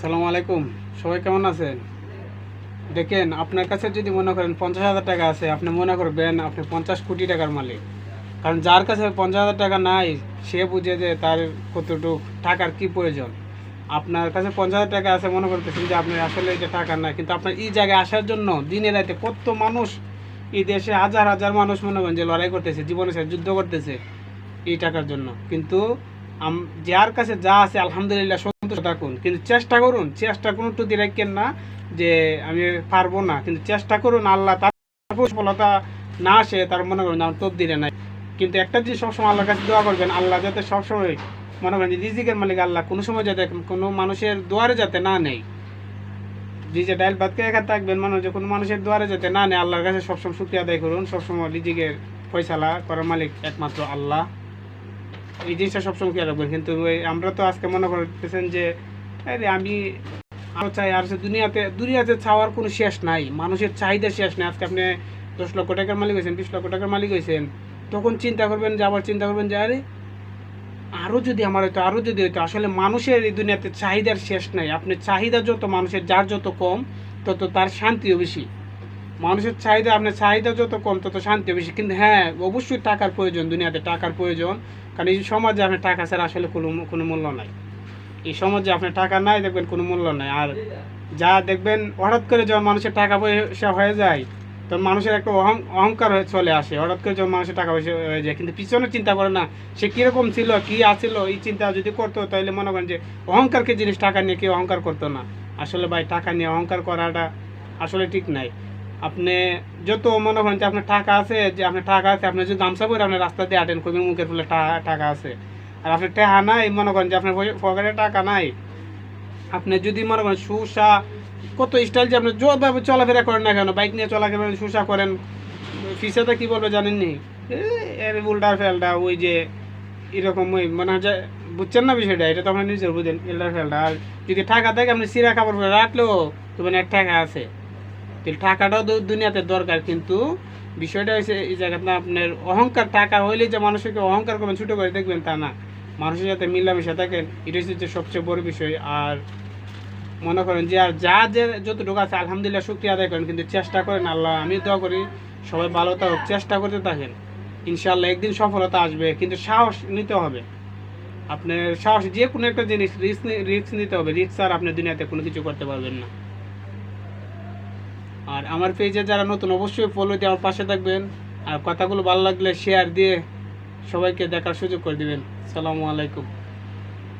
সালামু আলাইকুম। সবাই কেমন আছেন? দেখেন, আপনার কাছে যদি মনে করেন পঞ্চাশ হাজার টাকা আছে, আপনি মনে করবেন আপনি পঞ্চাশ কোটি টাকার মালিক। কারণ যার কাছে পঞ্চাশ হাজার টাকা নাই, সে বুঝে যে তার কতটুকু টাকার কি প্রয়োজন। আপনার কাছে পঞ্চাশ হাজার টাকা আছে, মনে করতেছেন যে আপনার আসলে এটা টাকা নাই। কিন্তু আপনার এই জায়গায় আসার জন্য দিনে রাতে কত মানুষ এই দেশে হাজার হাজার মানুষ মনে করেন যে লড়াই করতেছে জীবনের সাথে যুদ্ধ করতেছে এই টাকার জন্য। কিন্তু যার কাছে যা আছে, আলহামদুলিল্লাহ সন্তুষ্ট থাকুন। কিন্তু চেষ্টা করুন, চেষ্টা কোনো টুদি রাখেন না, যে আমি পারব না। কিন্তু চেষ্টা করুন, আল্লাহ তার সফলতা না আসে, তার মনে করেন আমার দিলে নাই। কিন্তু একটা জিনিস সবসময় আল্লাহর কাছে দোয়া করবেন, আল্লাহ যাতে সবসময় মনে করেন রিজিকের মালিক আল্লাহ, কোনো সময় যাতে কোনো মানুষের দুয়ারে যাতে না নেই। যে ডাইল ভাত একা থাকবেন মানুষ যে কোনো মানুষের দুয়ারে যাতে না নেই, আল্লাহর কাছে সবসময় শুক্রিয়া আদায় করুন, সবসময় রিজিকের ফয়সালা করার মালিক একমাত্র আল্লাহ। এই জিনিসটা সবসময় খেয়াল রাখবেন। কিন্তু আমরা তো আজকে মনে করতেছেন যে আমি আরও চাই, আর দুনিয়াতে দুনিয়াতে চাওয়ার কোনো শেষ নাই। মানুষের চাহিদা শেষ নাই। আজকে আপনি দশ লক্ষ টাকার মালিক হয়েছেন, বিশ লক্ষ টাকার মালিক হয়েছেন, তখন চিন্তা করবেন যে, আবার চিন্তা করবেন যে, আরে আরও যদি আমার হয়তো আরও যদি হয়তো, আসলে মানুষের এই দুনিয়াতে চাহিদার শেষ নাই। আপনি চাহিদা যত মানুষের, যার যত কম, তত তার শান্তিও বেশি। মানুষের চাহিদা, আপনার চাহিদা যত কম, তত শান্তি বেশি। কিন্তু হ্যাঁ অবশ্যই টাকার প্রয়োজন, দুনিয়াতে টাকার প্রয়োজন। কারণ এই সমাজে আপনার টাকা ছাড়া আসলে কোনো কোনো মূল্য নাই। এই সমাজে আপনার টাকা নাই, দেখবেন কোনো মূল্য নাই। আর যা দেখবেন, হঠাৎ করে যখন মানুষের টাকা পয়সা হয়ে যায়, তখন মানুষের একটা অহং অহংকার চলে আসে। হঠাৎ করে যখন মানুষের টাকা পয়সা হয়ে যায়, কিন্তু পিছনে চিন্তা করে না, সে কীরকম ছিল, কী আছিল, এই চিন্তা যদি করতো, তাহলে মনে করেন যে অহংকারকে জিনিস টাকা নিয়ে কেউ অহংকার করতো না। আসলে ভাই, টাকা নিয়ে অহংকার করাটা আসলে ঠিক নাই। আপনি যত মনে করেন যে আপনার টাকা আছে, যে আপনার টাকা আছে, আপনি যদি গামছা পরে আপনার রাস্তা দিয়ে আটেন কবি মুখের ফুলে টাকা আছে। আর আপনার টাকা নাই, মনে করেন যে আপনার পকেটে টাকা নাই। আপনি যদি মনে করেন সুসা, কত স্টাইল যে আপনি জোরভাবে চলাফেরা করেন না কেন বাইক নিয়ে চলাফেরা করেন, সুসা করেন ফিসাতে কি বলবে জানেননি? এর উল্টার ফেলটা, ওই যে এরকম ওই, মনে যে, বুঝছেন না বিষয়টা? এটা তো আপনি নিজের বুঝেন উল্টার ফেলটা। আর যদি টাকা থাকে, আপনি সিরা পরে রাখলেও তোমার এক টাকা আছে। টাকাটাও দুনিয়াতে দরকার, কিন্তু বিষয়টা হয়েছে এই জায়গাতে আপনার অহংকার টাকা হইলে যে মানুষকে অহংকার করবেন, ছোটো করে দেখবেন তা না। মানুষের সাথে মিলামিশা থাকেন এটা হচ্ছে সবচেয়ে বড় বিষয়। আর মনে করেন যে আর যা যে যতটুকু আছে, আলহামদুলিল্লাহ, শুক্রিয়া আদায় করেন, কিন্তু চেষ্টা করেন আল্লাহ, আমি দোয়া করি সবাই ভালো থাকুক, চেষ্টা করতে থাকেন। ইনশাল্লাহ একদিন সফলতা আসবে, কিন্তু সাহস নিতে হবে। আপনার সাহস যে কোনো একটা জিনিস, রিস্ক রিস্ক নিতে হবে। রিস্ক আর আপনি দুনিয়াতে কোনো কিছু করতে পারবেন না। আর আমার পেজে যারা নতুন, অবশ্যই ফলো দিয়ে আমার পাশে থাকবেন। আর কথাগুলো ভালো লাগলে শেয়ার দিয়ে সবাইকে দেখার সুযোগ করে দেবেন। সালামু আলাইকুম।